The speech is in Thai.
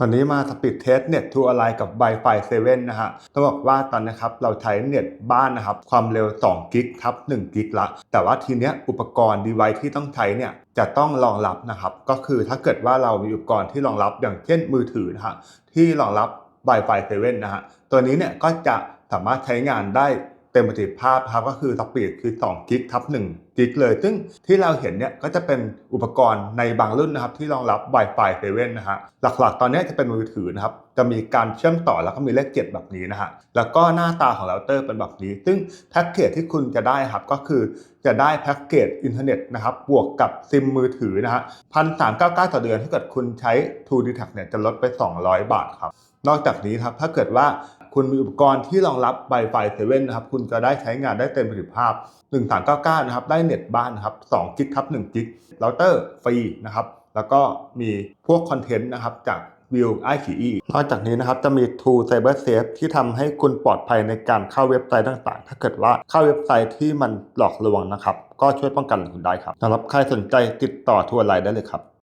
วันนี้มาสปีดเทสเน็ตทูอะไรกับ Wi-Fi 7 นะฮะต้องบอกว่าตอนนี้ครับเราใช้เน็ตบ้านนะครับ ความเร็ว2กิกทับ1กิกละ แต่ว่าทีเนี้ยอุปกรณ์ device ที่ต้องใช้เนี่ยจะต้องรองรับนะครับ ก็คือถ้าเกิดว่าเรามีอุปกรณ์ที่รองรับอย่างเช่นมือถือนะฮะที่รองรับ Wi-Fi 7 นะฮะตัวนี้เนี่ยก็จะสามารถใช้งานได้ เต็มประสิทธิภาพครับก็คือสปีดคือ2กิกทับ1กิกเลย ซึ่งที่เราเห็นเนี่ยก็จะเป็นอุปกรณ์ในบางรุ่นนะครับที่รองรับ Wi-Fi 7นะฮะหลักๆ ตอนนี้จะเป็นมือถือนะครับจะมีการเชื่อมต่อแล้วก็มีเลขเจ็ดแบบนี้นะฮะแล้วก็หน้าตาของเราเตอร์เป็นแบบนี้ ซึ่งแพ็กเกจที่คุณจะได้ครับก็คือจะได้แพ็กเกจอินเทอร์เน็ตนะครับบวกกับซิมมือถือนะฮะพันสามเก้าเก้าต่อเดือนถ้าเกิดคุณใช้ True d e t a c เนี่ยจะลดไป 200 บาทครับนอกจากนี้ครับถ้าเกิดว่า คุณมีอุปกรณ์ที่รองรับ Wi-Fi 7นะครับ คุณจะได้ใช้งานได้เต็มประสิทธิภาพ 1399 นะครับ ได้เน็ตบ้านนะครับ2กิกครับ1กิกเราเตอร์ฟรีนะครับ แล้วก็มีพวกคอนเทนต์นะครับจากวิวไอขีนอกจากนี้นะครับจะมี True Cyber Safe ที่ทำให้คุณปลอดภัยในการเข้าเว็บไซต์ต่างๆ ถ้าเกิดว่าเข้าเว็บไซต์ที่มันหลอกลวงนะครับ ก็ช่วยป้องกันคุณได้ครับสำหรับใครสนใจติดต่อทัวร์ไลน์ได้เลยครับ